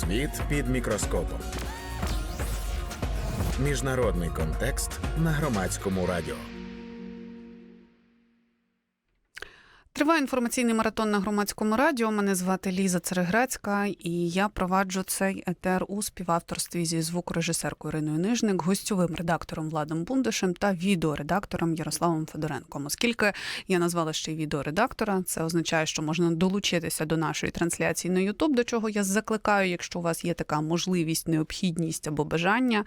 Світ під мікроскопом. Міжнародний контекст на громадському радіо. Триває інформаційний маратон на громадському радіо. Мене звати Ліза Церегрецька, і я проваджу цей етер у співавторстві зі звукорежисеркою Іриною Нижник, гостьовим редактором Владом Бундишем та відеоредактором Ярославом Федоренком. Оскільки я назвала ще й відеоредактора, це означає, що можна долучитися до нашої трансляції на Ютуб, до чого я закликаю, якщо у вас є така можливість, необхідність або бажання,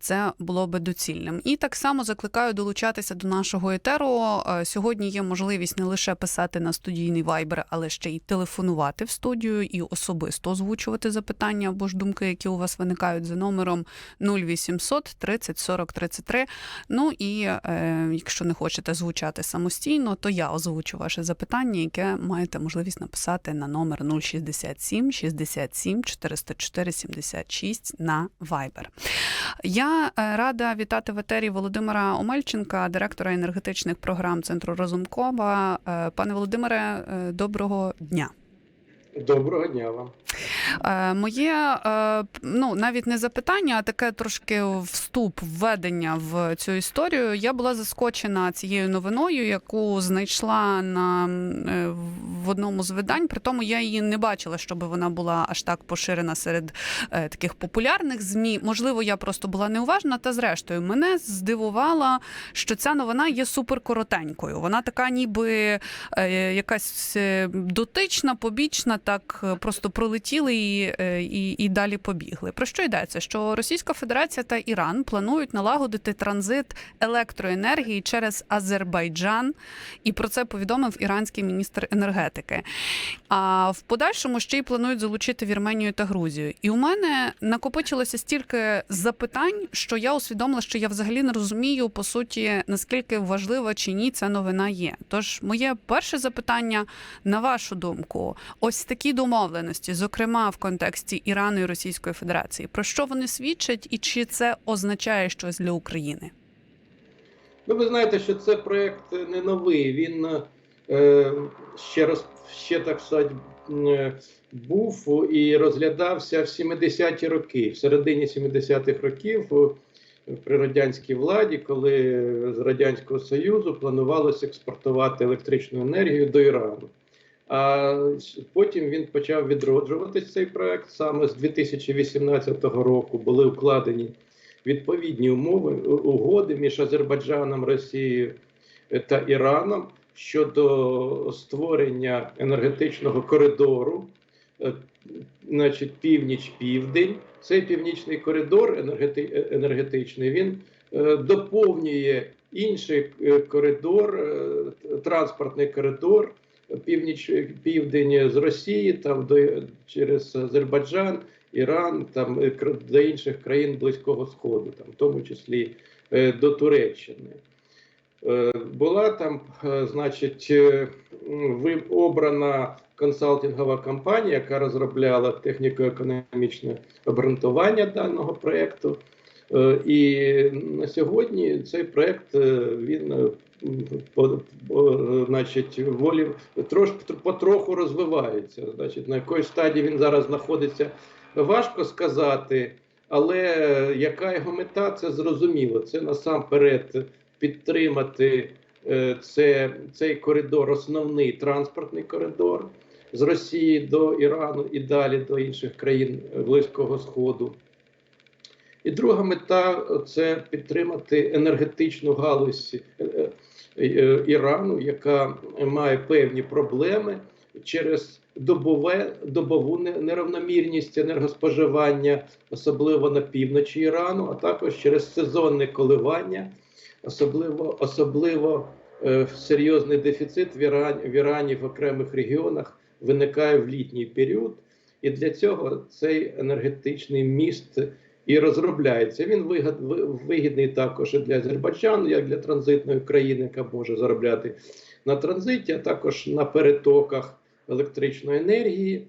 це було би доцільним. І так само закликаю долучатися до нашого етеру. Е, Сьогодні є можливість не лише писати на студійний вайбер, але ще й телефонувати в студію і особисто озвучувати запитання або ж думки, які у вас виникають за номером 0800 30 40 33. Ну і е, якщо не хочете звучати самостійно, то я озвучу ваше запитання, яке маєте можливість написати на номер 067 67 404 76 на Viber. Я е, рада вітати в етері Володимира Омельченка, директора енергетичних програм Центру Розумкова. Е, Пане Володимире, е, доброго дня. Доброго дня вам. Е, Моє е, ну навіть не запитання, а таке трошки вступ, введення в цю історію. Я була заскочена цією новиною, яку знайшла на е, в одному з видань. При тому я її не бачила, щоб вона була аж так поширена серед таких популярних змі. Можливо, я просто була неуважна. Та зрештою, мене здивувало, що ця новина є суперкоротенькою. Вона така, ніби якась дотична, побічна, так е, просто пролетіли і, е, і, і далі побігли. Про що йдеться? Що Російська Федерація та Іран планують налагодити транзит електроенергії через Азербайджан, і про це повідомив іранський міністр енергетики. А в подальшому ще й планують залучити Вірменію та Грузію. І у мене накопичилося стільки запитань, що я усвідомила, що я взагалі не розумію по суті, наскільки важлива чи ні ця новина є. Тож, моє перше запитання на вашу думку, ось такі домовленості, зокрема в контексті Ірану і Російської Федерації, про що вони свідчать, і чи це означає щось для України? Ну, ви знаєте, що це проєкт не новий. Він е, ще раз ще так сказати, е, був і розглядався в 70-ті роки, в середині 70-х років при радянській владі, коли з Радянського Союзу планувалося експортувати електричну енергію до Ірану. А потім він почав відроджуватись цей проект. Саме з 2018 року були укладені відповідні умови угоди між Азербайджаном, Росією та Іраном щодо створення енергетичного коридору, е, значить, північ-південь. Цей північний коридор енергети- енергетичний він е, доповнює інший е, коридор, е, транспортний коридор північ південь з Росії, там до через Азербайджан, Іран, там е, до інших країн Близького Сходу, там в тому числі е, до Туреччини. Е, Була там, значить, обрана консалтингова компанія, яка розробляла техніко-економічне обґрунтування даного проєкту. І на сьогодні цей проєкт значить, волі трош, потроху розвивається. Значить, на якій стадії він зараз знаходиться, важко сказати, але яка його мета, це зрозуміло. Це насамперед підтримати е, це, цей коридор, основний транспортний коридор з Росії до Ірану і далі до інших країн Близького Сходу. І друга мета це підтримати енергетичну галузь е, е, Ірану, яка має певні проблеми через добове, добову не- неравномірність енергоспоживання, особливо на півночі Ірану, а також через сезонне коливання, особливо, особливо е, серйозний дефіцит в Ірані, в Ірані в окремих регіонах виникає в літній період. І для цього цей енергетичний міст і розробляється. Він вигад- вигідний також і для Азербайджану, як для транзитної країни, яка може заробляти на транзиті, а також на перетоках електричної енергії.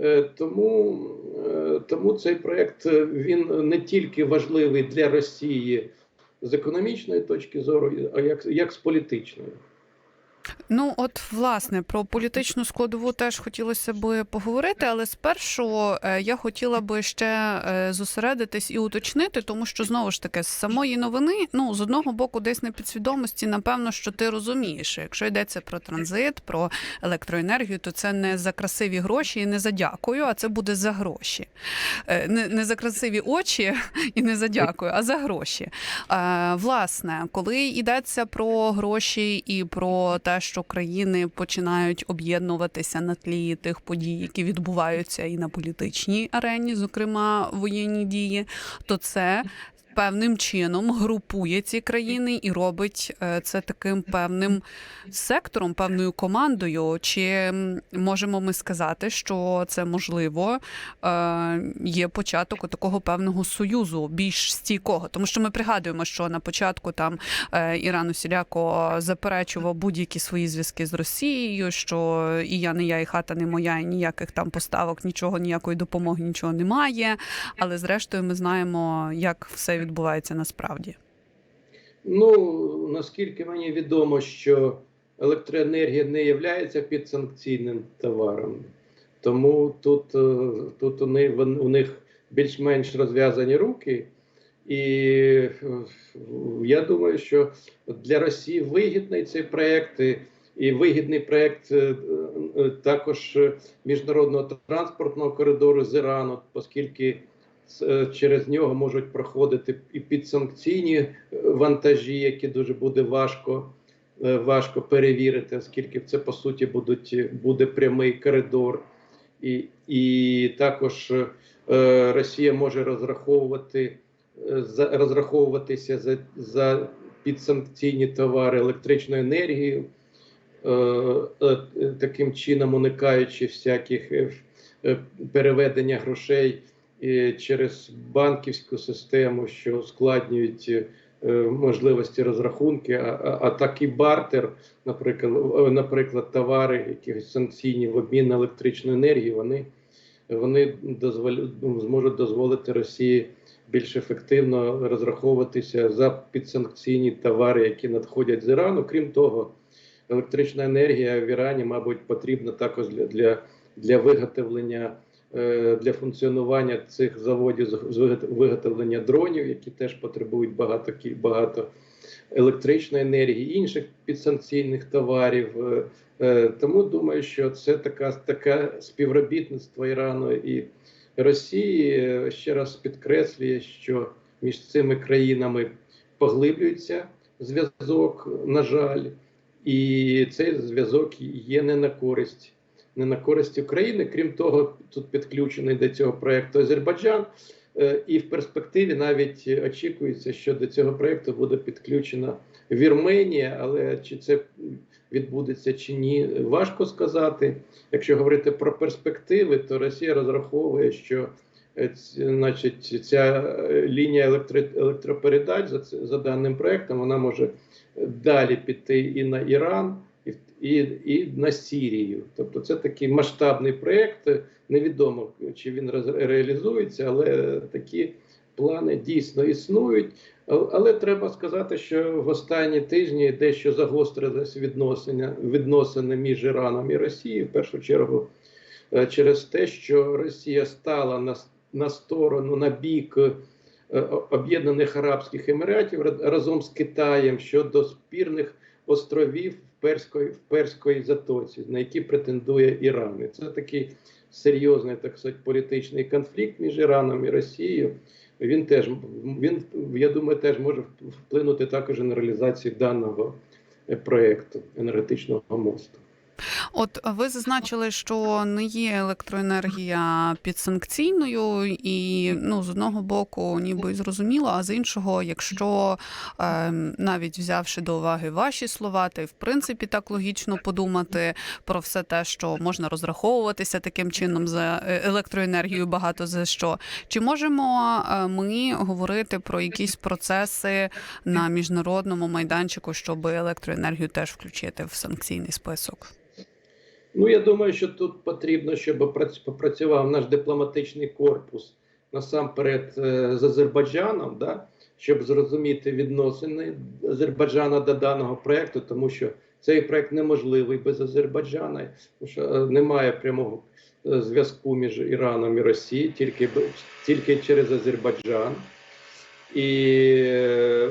Е, Тому, е, тому цей проект е, він не тільки важливий для Росії з економічної точки зору, а як, як з політичної. Ну, от власне про політичну складову теж хотілося би поговорити, але спершу е, я хотіла би ще е, зосередитись і уточнити, тому що знову ж таки з самої новини, ну з одного боку, десь на підсвідомості, напевно, що ти розумієш, якщо йдеться про транзит, про електроенергію, то це не за красиві гроші і не за дякую, а це буде за гроші. Е, Не, не за красиві очі і не за дякую, а за гроші. Власне, коли йдеться про гроші і про те, що країни починають об'єднуватися на тлі тих подій, які відбуваються і на політичній арені, зокрема воєнні дії, то це. Певним чином групує ці країни і робить е, це таким певним сектором, певною командою. Чи можемо ми сказати, що це можливо е, є початок такого певного союзу, більш стійкого, тому що ми пригадуємо, що на початку там е, Іран усіляко заперечував будь-які свої зв'язки з Росією, що і я не я, і хата не моя, і ніяких там поставок, нічого, ніякої допомоги, нічого немає. Але зрештою, ми знаємо, як все відбувається насправді. Ну, наскільки мені відомо, що електроенергія не є підсанкційним товаром, тому тут, е, тут у них, у них більш-менш розв'язані руки. І е, я думаю, що для Росії вигідний цей проєкт, і- вигідний проєкт е, також міжнародного транспортного коридору з Ірану, оскільки через нього можуть проходити і підсанкційні е, вантажі, які дуже буде важко, е, важко перевірити, оскільки це по суті будуть, буде прямий коридор. І, і також е, Росія може розраховувати е, за розраховуватися за, за підсанкційні товари електричною енергією, е, е, таким чином уникаючи всяких е, е, переведення грошей е, через банківську систему, що ускладнюють е, можливості розрахунки, а, а, а такий бартер, наприклад, е, наприклад, товари, якісь санкційні в обмін на електричну енергію, вони, вони дозволю, ну, зможуть дозволити Росії більш ефективно розраховуватися за підсанкційні товари, які надходять з Ірану. Крім того, електрична енергія в Ірані, мабуть, потрібна також для, для, для виготовлення. Е, Для функціонування цих заводів з- виготовлення дронів, які теж потребують багато багато електричної енергії, інших підсанкційних товарів. Е, е, Тому думаю, що це така таке співробітництво Ірану і Росії ще раз підкреслює, що між цими країнами поглиблюється зв'язок, на жаль, і цей зв'язок є не на користь. Не на користь України. Крім того, тут підключений до цього проєкту Азербайджан, Е, і в перспективі навіть очікується, що до цього проєкту буде підключена Вірменія, але чи це відбудеться чи ні, важко сказати. Якщо говорити про перспективи, то Росія розраховує, що е, значить, ця е, лінія електро, електропередач за, за даним проєктом вона може далі піти і на Іран, і, і, на Сірію. Тобто це такий масштабний проєкт. Невідомо, чи він реалізується, але такі плани дійсно існують. Але треба сказати, що в останні тижні дещо загострились відносини, відносини між Іраном і Росією, в першу чергу е, через те, що Росія стала на, на сторону на бік е, Об'єднаних Арабських Еміратів ра- разом з Китаєм щодо спірних островів Перської, в Перської затоці, на які претендує Іран. І це такий серйозний так сказати, політичний конфлікт між Іраном і Росією. Він теж він, я думаю, теж може вплинути також на реалізацію даного е, проекту енергетичного мосту. От ви зазначили, що не є електроенергія підсанкційною, і ну з одного боку, ніби зрозуміло, а з іншого, якщо е, навіть взявши до уваги ваші слова, й в принципі так логічно подумати про все те, що можна розраховуватися таким чином за е, електроенергію, багато за що. Чи можемо е, ми говорити про якісь процеси на міжнародному майданчику, щоб електроенергію теж включити в санкційний список? Ну, я думаю, що тут потрібно, щоб опрац- попрацював наш дипломатичний корпус насамперед е, з Азербайджаном, да, щоб зрозуміти відносини Азербайджана до даного проекту, тому що цей проект неможливий без Азербайджана, тому що е, немає прямого е, зв'язку між Іраном і Росією, тільки, тільки через Азербайджан. І, е,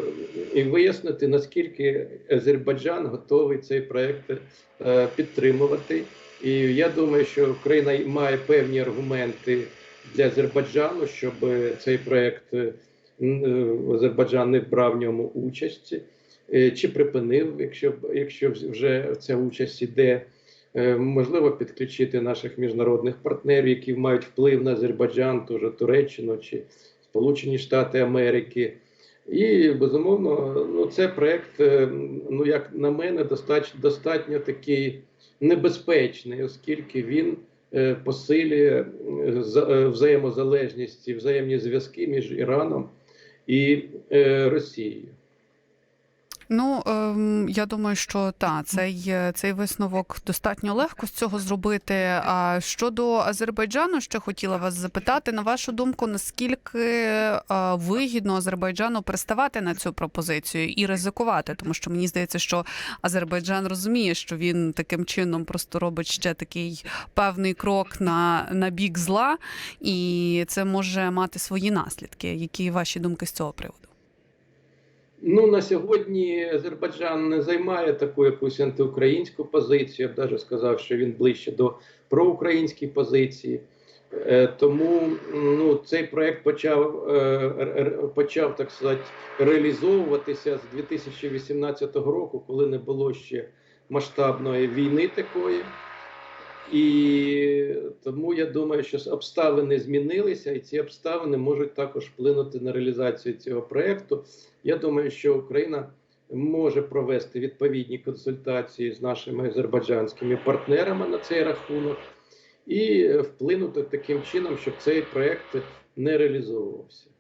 і вияснити, наскільки Азербайджан готовий цей проект е, підтримувати. І я думаю, що Україна має певні аргументи для Азербайджану, щоб цей проект е, Азербайджан не брав в ньому участі е, чи припинив, якщо якщо вже ця участь іде. Можливо, підключити наших міжнародних партнерів, які мають вплив на Азербайджан, теж Туреччину чи Сполучені Штати Америки. І безумовно, ну це проект, е, ну як на мене, достатньо, достатньо такий небезпечний, оскільки він е, посилює е, взаємозалежність і взаємні зв'язки між Іраном і Росією. Ну ем, я думаю, що та цей, цей висновок достатньо легко з цього зробити. А щодо Азербайджану, ще хотіла вас запитати на вашу думку, наскільки е, вигідно Азербайджану приставати на цю пропозицію і ризикувати, тому що мені здається, що Азербайджан розуміє, що він таким чином просто робить ще такий певний крок на, на бік зла, і це може мати свої наслідки. Які ваші думки з цього приводу? Ну на сьогодні Азербайджан не займає таку якусь антиукраїнську позицію. Я б навіть сказав, що він ближче до проукраїнської позиції. Е, Тому ну, цей проект почав, е, почав так сказати, реалізовуватися з 2018 року, коли не було ще масштабної війни такої. І тому я думаю, що обставини змінилися, і ці обставини можуть також вплинути на реалізацію цього проекту. Я думаю, що Україна може провести відповідні консультації з нашими азербайджанськими партнерами на цей рахунок і вплинути таким чином, щоб цей проект не реалізовувався.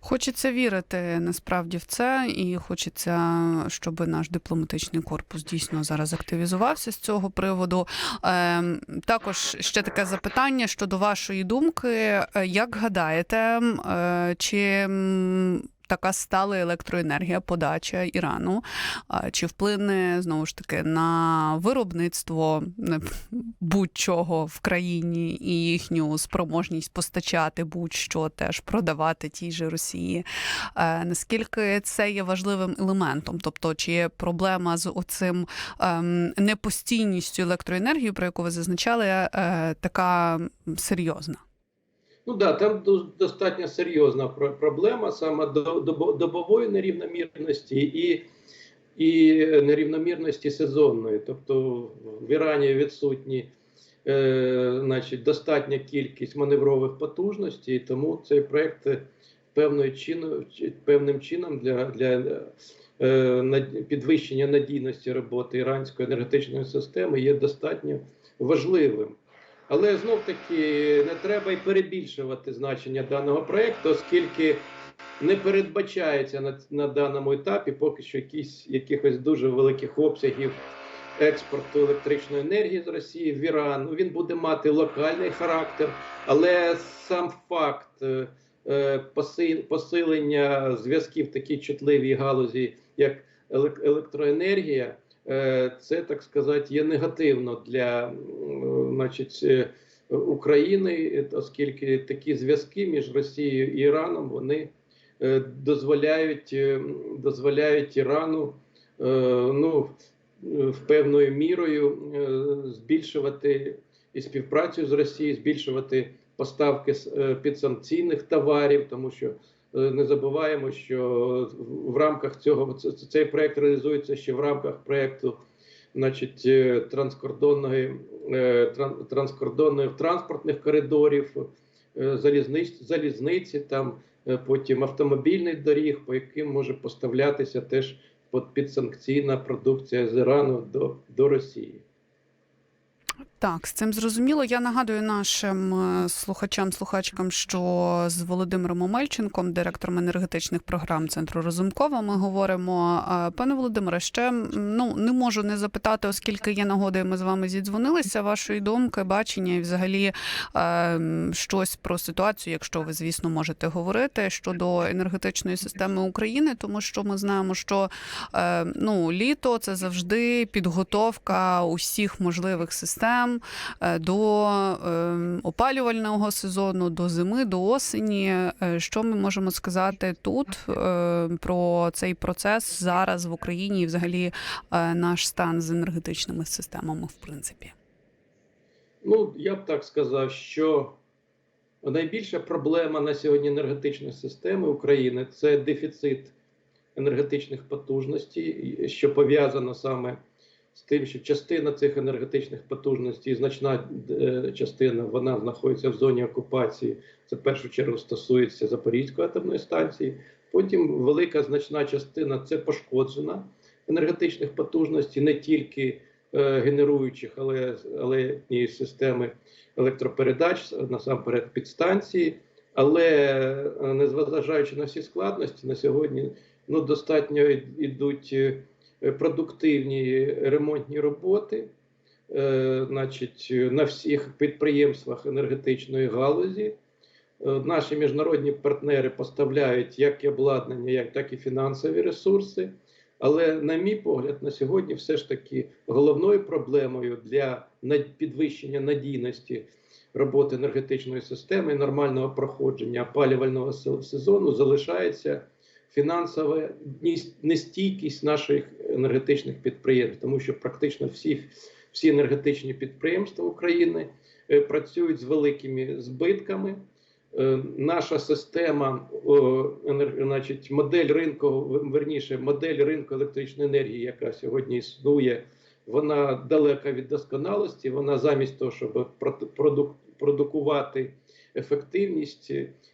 Хочеться вірити насправді в це, і хочеться, щоб наш дипломатичний корпус дійсно зараз активізувався з цього приводу. Ем, також ще таке запитання щодо вашої думки. Е, Як гадаєте, е, чи така стала електроенергія, подача Ірану, чи вплине знову ж таки на виробництво будь-чого в країні і їхню спроможність постачати будь-що теж продавати тій же Росії? Е, наскільки це є важливим елементом? Тобто, чи є проблема з оцим ем, непостійністю електроенергії, про яку ви зазначали, е, така серйозна? Ну да, там достатньо серйозна про- проблема саме до добової нерівномірності і, і нерівномірності сезонної. Тобто в Ірані відсутні е, значить, достатня кількість маневрових потужностей, тому цей проект певною чином, певним чином для, для е, підвищення надійності роботи іранської енергетичної системи є достатньо важливим. Але знов таки не треба й перебільшувати значення даного проекту, оскільки не передбачається на, на даному етапі поки що якісь, якихось дуже великих обсягів експорту електричної енергії з Росії в Іран. Ну, Він буде мати локальний характер, але сам факт е, е, посилення зв'язків такій чутливій галузі, як елек- електроенергія, е, це так сказати є негативно для значить, е, України, оскільки такі зв'язки між Росією і Іраном вони е, дозволяють, е, дозволяють Ірану ну, в певною мірою збільшувати і співпрацю з Росією, збільшувати поставки підсанкційних товарів, тому що не забуваємо, що в рамках цього цей проект реалізується ще в рамках проекту значить, транскордонної, тран- транскордонних транспортних коридорів, е, залізниць, залізниці, там е, потім автомобільних доріг, по яким може поставлятися теж підсанкційна продукція з Ірану до, до Росії. Так, з цим зрозуміло. Я нагадую нашим е, слухачам, слухачкам, що з Володимиром Омельченком, директором енергетичних програм Центру Розумкова, ми говоримо. Е, Пане Володимире, ще ну не можу не запитати, оскільки є нагода, і ми з вами зідзвонилися. Вашої думки, бачення і взагалі е, щось про ситуацію, якщо ви, звісно, можете говорити щодо енергетичної системи України, тому що ми знаємо, що ну літо це завжди підготовка усіх можливих систем е, до е, опалювального сезону, до зими, до осені. Е, Що ми можемо сказати тут е, про цей процес зараз в Україні і взагалі наш стан з енергетичними системами, в принципі? Ну, я б так сказав, що найбільша проблема на сьогодні енергетичної системи України це дефіцит енергетичних потужностей, що пов'язано саме з тим, що частина цих енергетичних потужностей, значна е, частина, вона знаходиться в зоні окупації. Це в першу чергу стосується Запорізької атомної станції. Потім велика значна частина це пошкоджена енергетичних потужностей, не тільки е, генеруючих, але, але і системи електропередач, насамперед підстанції. Але е, незважаючи на всі складності, на сьогодні ну, достатньо йдуть продуктивні ремонтні роботи, е, значить, на всіх підприємствах енергетичної галузі. Е, Наші міжнародні партнери поставляють як і обладнання, так і фінансові ресурси. Але, на мій погляд, на сьогодні все ж таки головною проблемою для підвищення надійності роботи енергетичної системи і нормального проходження опалювального се- сезону залишається фінансова нестійкість наших енергетичних підприємств, тому що практично всі, всі енергетичні підприємства України е, працюють з великими збитками. Е, Наша система, значить, модель ринку, верніше, модель ринку електричної енергії, яка сьогодні існує, вона далека від досконалості. Вона замість того, щоб проду- проду- продукувати ефективність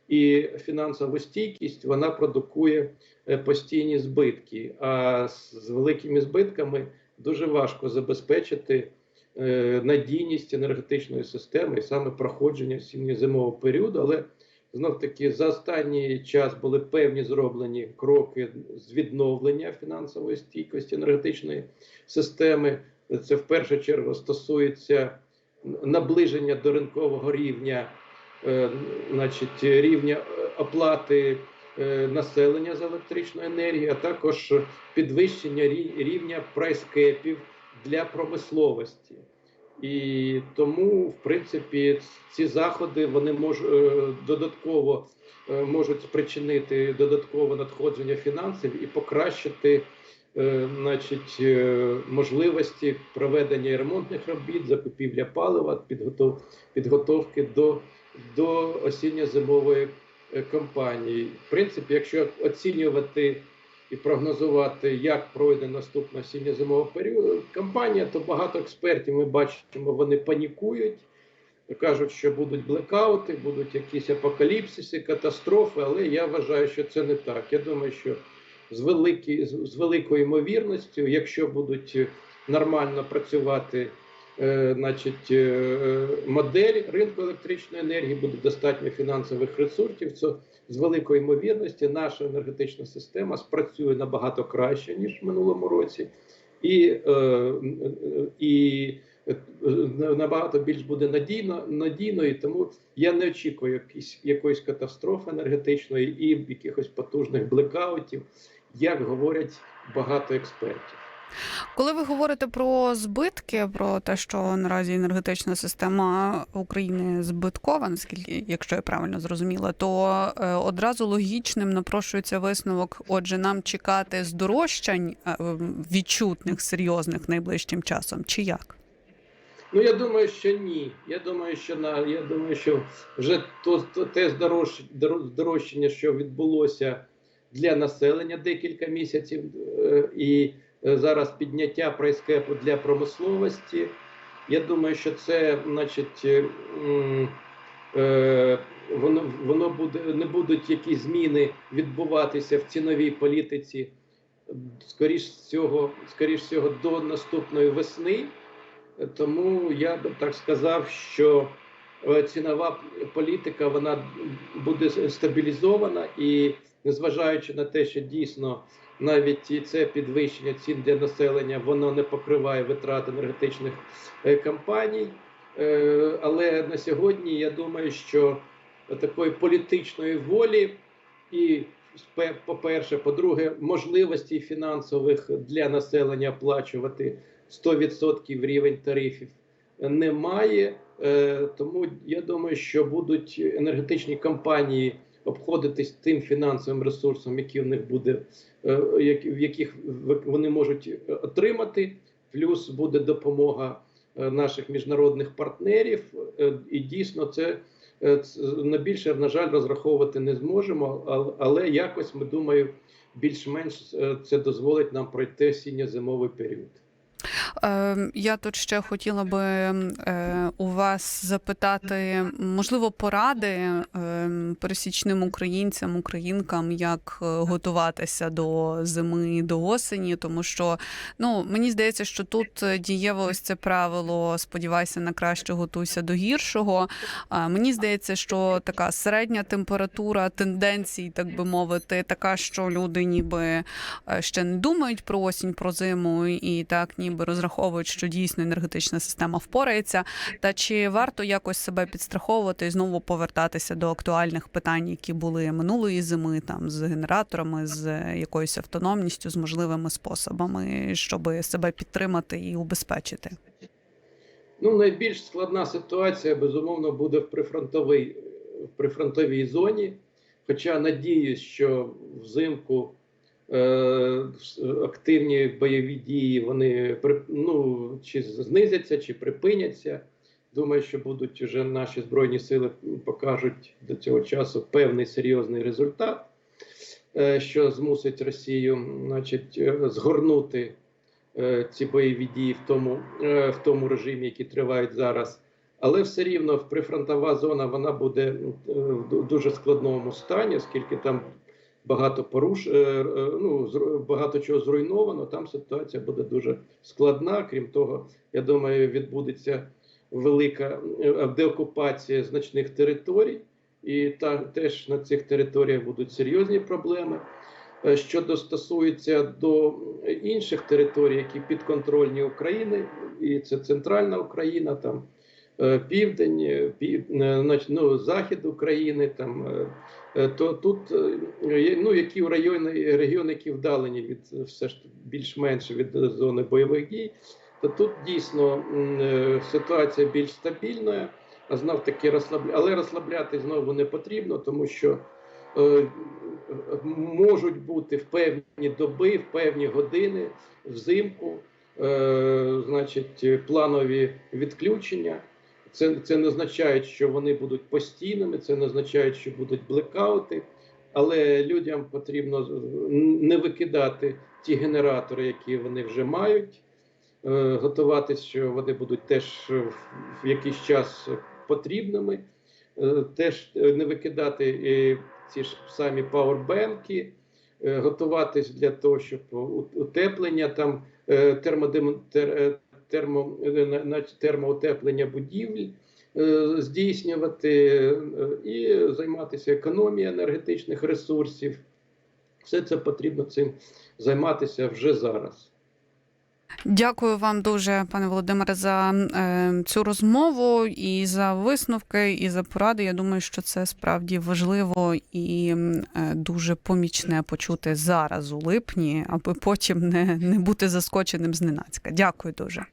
і фінансову стійкість, вона продукує е, постійні збитки. А з великими збитками дуже важко забезпечити е, надійність енергетичної системи і саме проходження осінньо-зимового періоду. Але знов таки за останній час були певні зроблені кроки з відновлення фінансової стійкості енергетичної системи. Це в першу чергу стосується наближення до ринкового рівня, значить, рівня е, оплати е, населення за електричну енергію, а також підвищення рівня прайскепів для промисловості. І тому, в принципі, ці заходи вони можуть додатково е, можуть спричинити додаткове надходження фінансів і покращити е, значить, е, можливості проведення ремонтних робіт, закупівля палива, підготов, підготовки до, до осінньо-зимової е, кампанії. В принципі, якщо оцінювати і прогнозувати, як пройде наступна осінньо-зимова період кампанія, то багато експертів ми бачимо, вони панікують. Кажуть, що будуть блекаути, будуть якісь апокаліпсиси, катастрофи, але я вважаю, що це не так. Я думаю, що з, великі, з, великою ймовірністю, якщо будуть нормально працювати значить, е, модель ринку електричної енергії, буде достатньо фінансових ресурсів, то з великою ймовірністю наша енергетична система спрацює набагато краще, ніж в минулому році, і, е, е, і е, набагато більш буде надійно, надійною. Тому я не очікую якісь, якоїсь катастрофи енергетичної і якихось потужних блекаутів, як говорять багато експертів. Коли ви говорите про збитки, про те, що наразі енергетична система України збиткова, наскільки, якщо я правильно зрозуміла, то е, одразу логічним напрошується висновок. Отже, нам чекати здорожчань е, відчутних серйозних найближчим часом, чи як? Ну я думаю, що ні. Я думаю, що на я думаю, що вже то, то те здорож, здорожчання, що відбулося для населення декілька місяців, е, і зараз підняття прайскепу для промисловості. Я думаю, що це, значить, е, е, воно, воно буде не будуть якісь зміни відбуватися в ціновій політиці. Скоріш всього, скоріш всього, до наступної весни. Е, Тому я би так сказав, що е, цінова політика вона буде стабілізована і незважаючи на те, що дійсно навіть це підвищення цін для населення воно не покриває витрат енергетичних е, компаній. Е, Але на сьогодні я думаю, що такої політичної волі і по-перше, по-друге, можливості фінансових для населення оплачувати 100% рівень тарифів немає. Е, Тому я думаю, що будуть енергетичні компанії обходитись тим фінансовим ресурсом, який в них буде, е, в яких вони можуть отримати. Плюс буде допомога е, наших міжнародних партнерів, Е, і дійсно це. е, На більше, на жаль, розраховувати не зможемо, але якось ми думаю, більш-менш е, це дозволить нам пройти осінньо-зимовий період. Е, Я тут ще хотіла би е, у вас запитати, можливо, поради е, пересічним українцям, українкам, як е, готуватися до зими, до осені, тому що ну мені здається, що тут дієво ось це правило сподівайся на краще, готуйся до гіршого. Мені здається, що така середня температура тенденцій, так би мовити, така, що люди ніби е, ще не думають про осінь, про зиму, і так ніби розраховують, що дійсно енергетична система впорається. Та чи варто якось себе підстраховувати і знову повертатися до актуальних питань, які були минулої зими, там з генераторами, з якоюсь автономністю, з можливими способами, щоб себе підтримати і убезпечити? Ну, найбільш складна ситуація, безумовно, буде в прифронтовій, в прифронтовій зоні. Хоча надіюсь, що взимку активні бойові дії вони ну, чи знизяться, чи припиняться. Думаю, що будуть вже наші збройні сили покажуть до цього часу певний серйозний результат, е, що змусить Росію, значить, е, згорнути е, ці бойові дії в тому, е, в тому режимі, які тривають зараз. Але все рівно прифронтова зона вона буде е, в дуже складному стані, оскільки там багато поруш, е, е, ну, багато чого зруйновано. Там ситуація буде дуже складна. Крім того, я думаю, відбудеться велика е, деокупація значних територій, і та теж на цих територіях будуть серйозні проблеми. Що стосується до інших територій, які підконтрольні України, і це центральна Україна, там південь, е, пів, е, ну, захід України, там е, е, то тут е, ну, які райони, регіони, які вдалені від е, все ж більш-менш від е, зони бойових дій, то тут дійсно е, ситуація більш стабільна, а знов таки розслабля... але розслабляти знову не потрібно, тому що е, можуть бути в певні доби, в певні години взимку, е, значить, планові відключення. Це, це не означає, що вони будуть постійними, це не означає, що будуть блекаути. Але людям потрібно не викидати ті генератори, які вони вже мають, е, готуватись, що вони будуть теж в, якийсь час потрібними, е, теж е, не викидати е, ці ж самі пауербенки, е, готуватись для того, щоб утеплення там е, термодем- тер- е, термо, е, на- термоутеплення будівель здійснювати е, і займатися економією енергетичних ресурсів. Все це потрібно цим займатися вже зараз. Дякую вам дуже, пане Володимире, за е, цю розмову і за висновки, і за поради. Я думаю, що це справді важливо і дуже помічне почути зараз у липні, аби потім не, не бути заскоченим зненацька. Дякую дуже.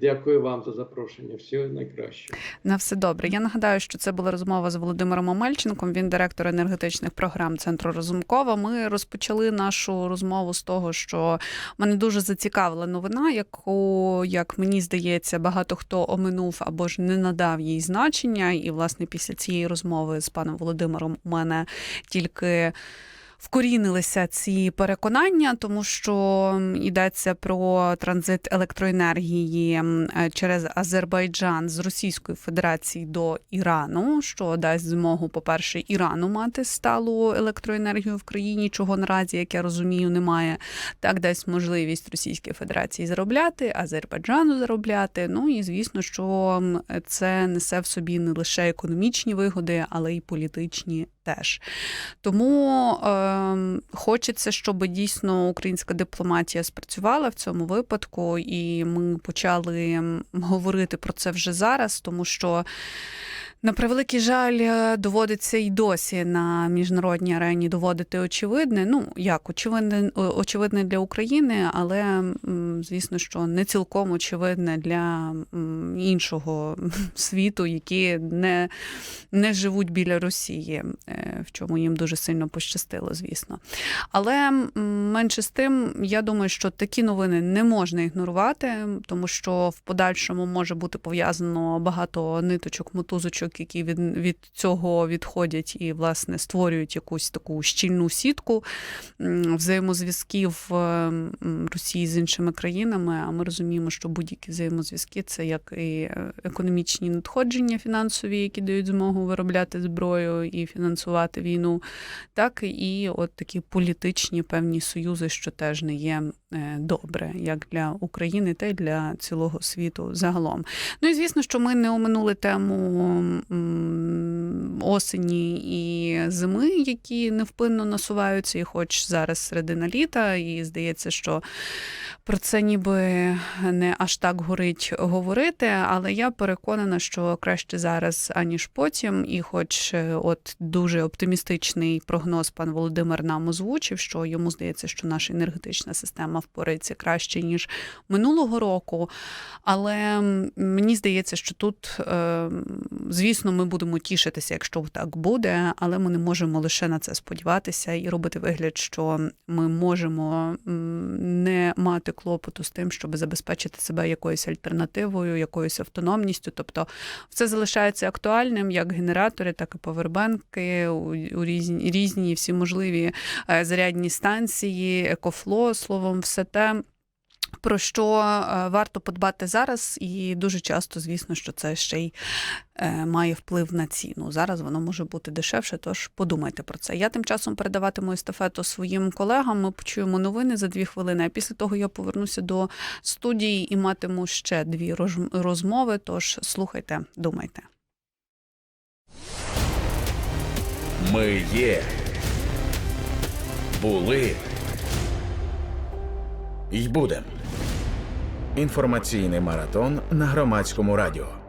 Дякую вам за запрошення. Всього найкращого. На все добре. Я нагадаю, що це була розмова з Володимиром Омельченком. Він директор енергетичних програм Центру Розумкова. Ми розпочали нашу розмову з того, що мене дуже зацікавила новина, яку, як мені здається, багато хто оминув або ж не надав їй значення. І, власне, після цієї розмови з паном Володимиром у мене тільки. Вкорінилися ці переконання, тому що йдеться про транзит електроенергії е, через Азербайджан з Російської Федерації до Ірану, що дасть змогу, по-перше, Ірану мати сталу електроенергію в країні, чого наразі, як я розумію, немає. Так дасть можливість Російській Федерації заробляти, Азербайджану заробляти. Ну і звісно, що це несе в собі не лише економічні вигоди, але й політичні теж. Тому е, хочеться, щоб дійсно українська дипломатія спрацювала в цьому випадку, і ми почали говорити про це вже зараз, тому що. На превеликий жаль, е, доводиться й досі на міжнародній арені доводити очевидне. Ну як очевидне, очевидне для України, але звісно, що не цілком очевидне для іншого світу, які не, не живуть біля Росії, е, в чому їм дуже сильно пощастило, звісно. Але менше з тим, я думаю, що такі новини не можна ігнорувати, тому що в подальшому може бути пов'язано багато ниточок, мотузочок, які від, від цього відходять і власне створюють якусь таку щільну сітку взаємозв'язків е, Росії з іншими країнами. А ми розуміємо, що будь-які взаємозв'язки це як і е, економічні надходження фінансові, які дають змогу виробляти зброю і фінансувати війну, так і от такі політичні певні союзи, що теж не є добре, як для України, та й для цілого світу загалом. Ну і звісно, що ми не оминули тему осені і зими, які невпинно насуваються, і хоч зараз середина літа, і здається, що про це ніби не аж так горить говорити, але я переконана, що краще зараз, аніж потім. І хоч е, от дуже оптимістичний прогноз пан Володимир нам озвучив, що йому здається, що наша енергетична система впорається краще ніж минулого року. Але мені здається, що тут, е, звісно, ми будемо тішитися, якщо так буде, але ми не можемо лише на це сподіватися і робити вигляд, що ми можемо не мати клопоту з тим, щоб забезпечити себе якоюсь альтернативою, якоюсь автономністю. Тобто, це залишається актуальним як генератори, так і повербенки у різні, різні всі можливі е, зарядні станції, екофло, словом, все те. Про що е, варто подбати зараз, і дуже часто, звісно, що це ще й е, має вплив на ціну. Зараз воно може бути дешевше, тож подумайте про це. Я тим часом передаватиму естафету своїм колегам. Ми почуємо новини за дві хвилини. А після того я повернуся до студії і матиму ще дві розмови. Тож слухайте, думайте. Ми є. Були. І будем. Інформаційний маратон на громадському радіо.